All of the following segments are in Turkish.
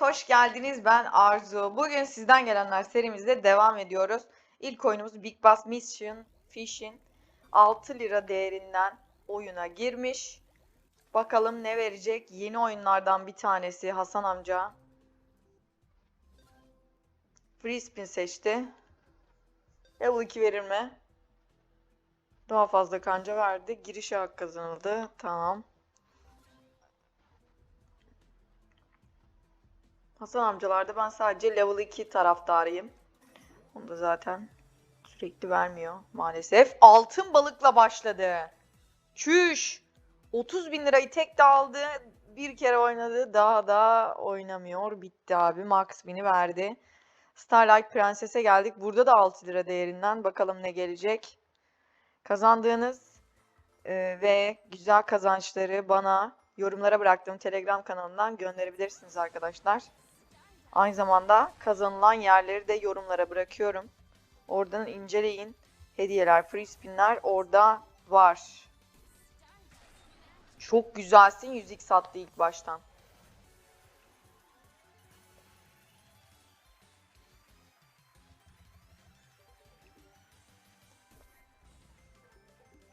Hoş geldiniz. Ben Arzu. Bugün sizden gelenler serimizde devam ediyoruz. İlk oyunumuz Big Bass Mission Fish'in 6 lira değerinden oyuna girmiş. Bakalım ne verecek? Yeni oyunlardan bir tanesi Hasan amca. Free Spin seçti. Level 2 verir mi? Daha fazla kanca verdi. Giriş hak kazanıldı. Tamam. Hasan amcalarda ben sadece level 2 taraftarıyım. Onu da zaten sürekli vermiyor maalesef. Altın balıkla başladı. Çüş. 30 bin lirayı tek de aldı. Bir kere oynadı. Daha da oynamıyor. Bitti abi. Max bin'i verdi. Starlight Prenses'e geldik. Burada da 6 lira değerinden. Bakalım ne gelecek. Kazandığınız e, ve güzel kazançları bana yorumlara bıraktığım Telegram kanalından gönderebilirsiniz arkadaşlar. Aynı zamanda kazanılan yerleri de yorumlara bırakıyorum. Oradan inceleyin. Hediyeler, free spinler orada var. Çok güzelsin. 100x attı ilk baştan.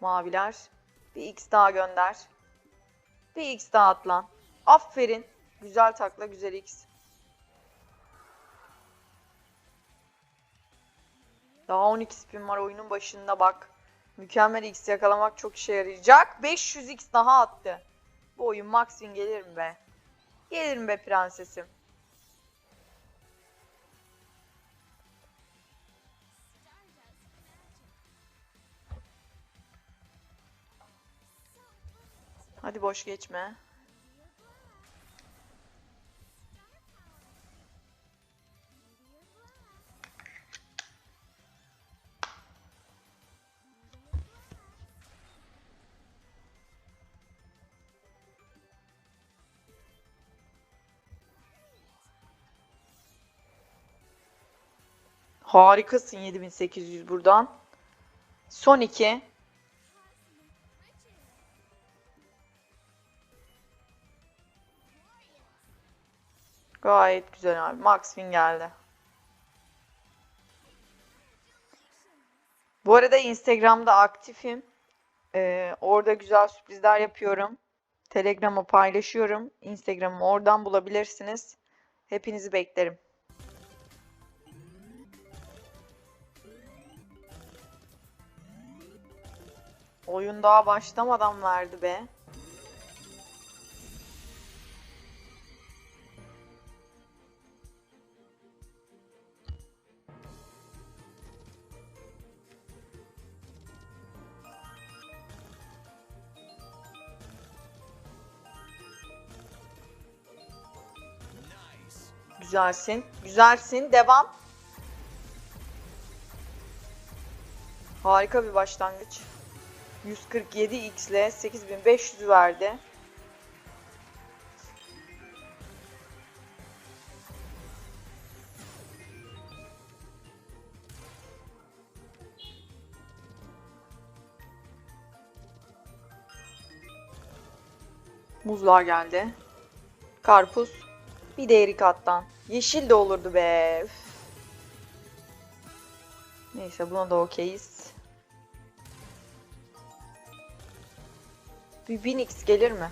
Maviler. Bir x daha gönder. Bir x daha at lan. Aferin. Güzel takla, güzel x. Daha 12 spin var oyunun başında bak. Mükemmel X yakalamak çok işe yarayacak. 500X daha attı. Bu oyun max win gelir mi be? Gelir mi be prensesim? Hadi boş geçme. Harikasın 7800 buradan. Son 2. Gayet güzel abi. Max win geldi. Bu arada Instagram'da aktifim. Ee, orada güzel sürprizler yapıyorum. Telegram'a paylaşıyorum. Instagram'ı oradan bulabilirsiniz. Hepinizi beklerim. Oyun daha başlamadan verdi be. Güzelsin. Güzelsin. Devam. Harika bir başlangıç. 147 x ile 8500 verdi. Muzlar geldi. Karpuz. Bir de erik attan. Yeşil de olurdu be. Neyse buna da okeyiz. Bir 1000x gelir mi?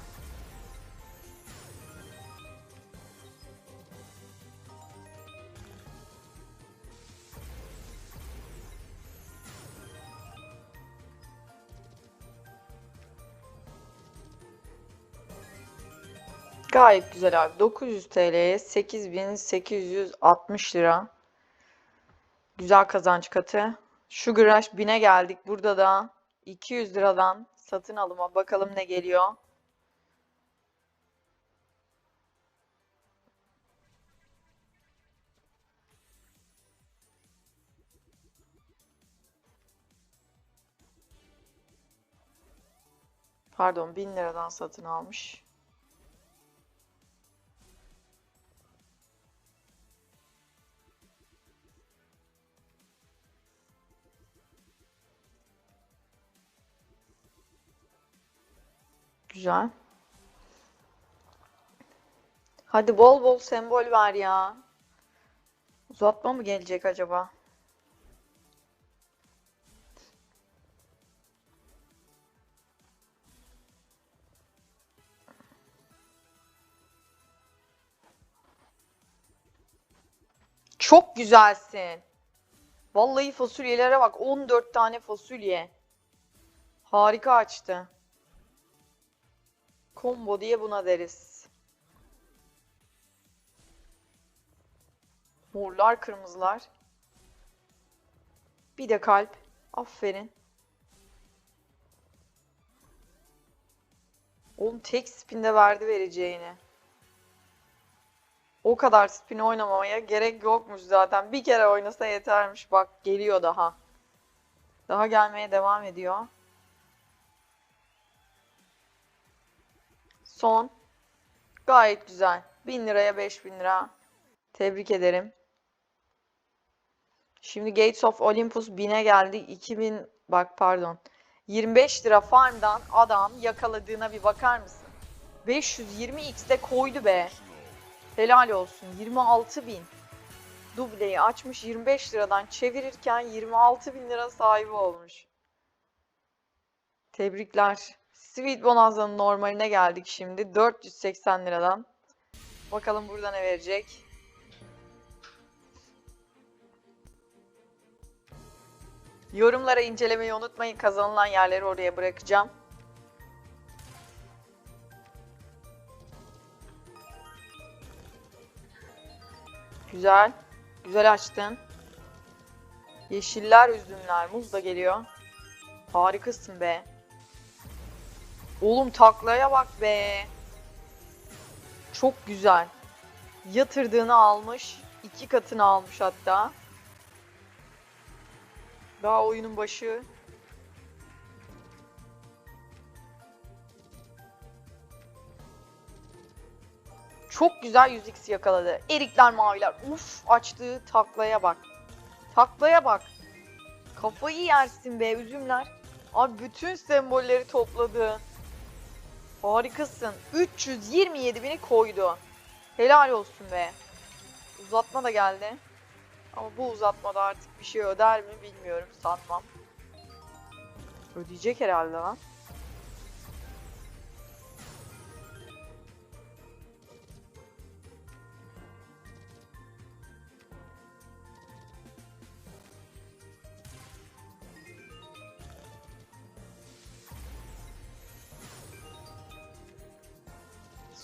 Gayet güzel abi. 900 TL'ye 8860 lira. Güzel kazanç katı. Sugar Rush 1000'e geldik. Burada da 200 liradan satın alıma bakalım ne geliyor. Pardon 1000 liradan satın almış. Güzel. Hadi bol bol sembol ver ya. Uzatma mı gelecek acaba? Çok güzelsin. Vallahi fasulyelere bak. 14 tane fasulye. Harika açtı. Combo diye buna deriz. Morlar, kırmızılar. Bir de kalp. Aferin. Oğlum tek spinde verdi vereceğini. O kadar spin oynamamaya gerek yokmuş zaten. Bir kere oynasa yetermiş. Bak geliyor daha. Daha gelmeye devam ediyor. Son. Gayet güzel. 1000 liraya 5000 lira. Tebrik ederim. Şimdi Gates of Olympus 1000'e geldi. 2000 bak pardon. 25 lira farmdan adam yakaladığına bir bakar mısın? 520x'de koydu be. Helal olsun. 26 bin. Dubleyi açmış 25 liradan çevirirken 26 bin lira sahibi olmuş. Tebrikler. Sweet Bonanza'nın normaline geldik şimdi. 480 liradan. Bakalım burada ne verecek. Yorumlara incelemeyi unutmayın. Kazanılan yerleri oraya bırakacağım. Güzel. Güzel açtın. Yeşiller, üzümler, muz da geliyor. Harikasın be. Oğlum taklaya bak be. Çok güzel. Yatırdığını almış. iki katını almış hatta. Daha oyunun başı. Çok güzel 100x yakaladı. Erikler maviler. Uf açtığı taklaya bak. Taklaya bak. Kafayı yersin be üzümler. Abi bütün sembolleri topladı. Harikasın. 327 bini koydu. Helal olsun be. Uzatma da geldi. Ama bu uzatmada artık bir şey öder mi bilmiyorum sanmam. Ödeyecek herhalde lan.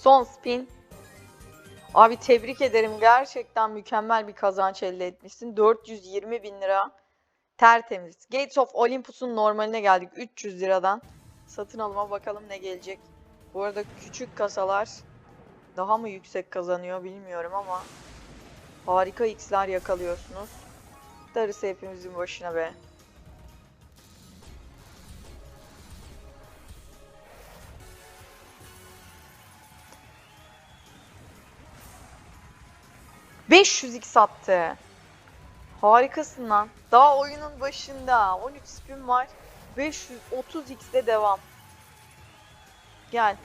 Son spin. Abi tebrik ederim. Gerçekten mükemmel bir kazanç elde etmişsin. 420 bin lira. Tertemiz. Gates of Olympus'un normaline geldik. 300 liradan. Satın alıma bakalım ne gelecek. Bu arada küçük kasalar daha mı yüksek kazanıyor bilmiyorum ama harika x'ler yakalıyorsunuz. Darısı hepimizin başına be. ...500x attı. Harikasın lan. Daha oyunun başında. 13 spin var. 530x'de devam. Gel.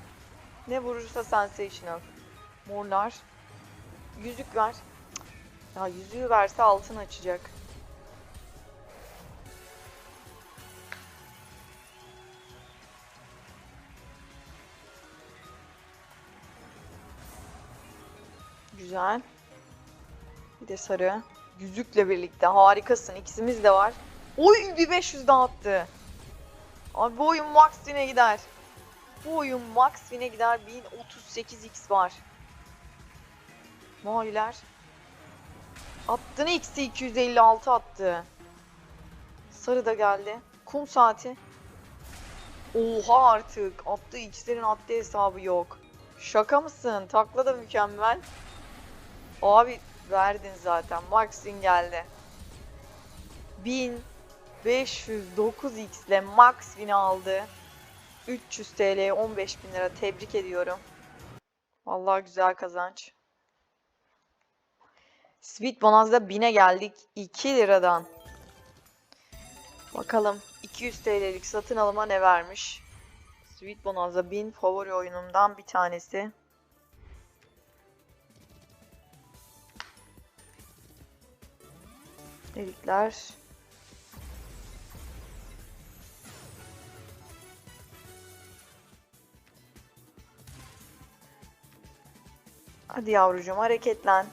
Ne vurursa sensational. Morlar. Yüzük ver. Ya yüzüğü verse altın açacak. Güzel. Bir de sarı. Yüzükle birlikte harikasın. İkisimiz de var. Oy bir 500 daha attı. Abi bu oyun max win'e gider. Bu oyun max win'e gider. 1038x var. Maviler. Attığını x'i 256 attı. Sarı da geldi. Kum saati. Oha artık. Attığı x'lerin attığı hesabı yok. Şaka mısın? Takla da mükemmel. Abi verdin zaten. Max'in geldi. 1509x ile Max Win'i aldı. 300 TL'ye 15 bin lira tebrik ediyorum. Vallahi güzel kazanç. Sweet Bonanz'da 1000'e geldik. 2 liradan. Bakalım 200 TL'lik satın alıma ne vermiş? Sweet Bonanza 1000 favori oyunumdan bir tanesi. Dedikler. Hadi yavrucuğum hareketlen.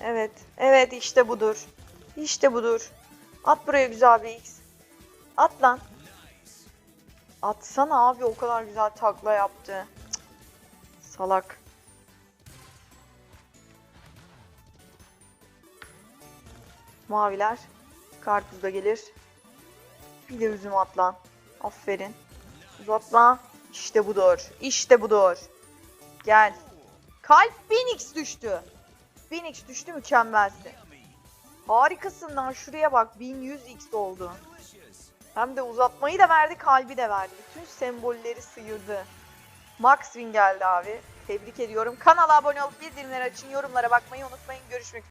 Evet. Evet işte budur. İşte budur. At buraya güzel bir X. At lan. Atsana abi o kadar güzel takla yaptı. Cık. Salak. Maviler. Karpuz da gelir. Bir de üzüm at lan. Aferin. Uzatma. İşte budur. İşte budur. Gel. Kalp 1000x düştü. 1000x düştü mükemmelsin. Harikasın lan şuraya bak 1100x oldu. Hem de uzatmayı da verdi kalbi de verdi. Bütün sembolleri sıyırdı. Max win geldi abi. Tebrik ediyorum. Kanala abone olup bildirimleri açın. Yorumlara bakmayı unutmayın. Görüşmek üzere.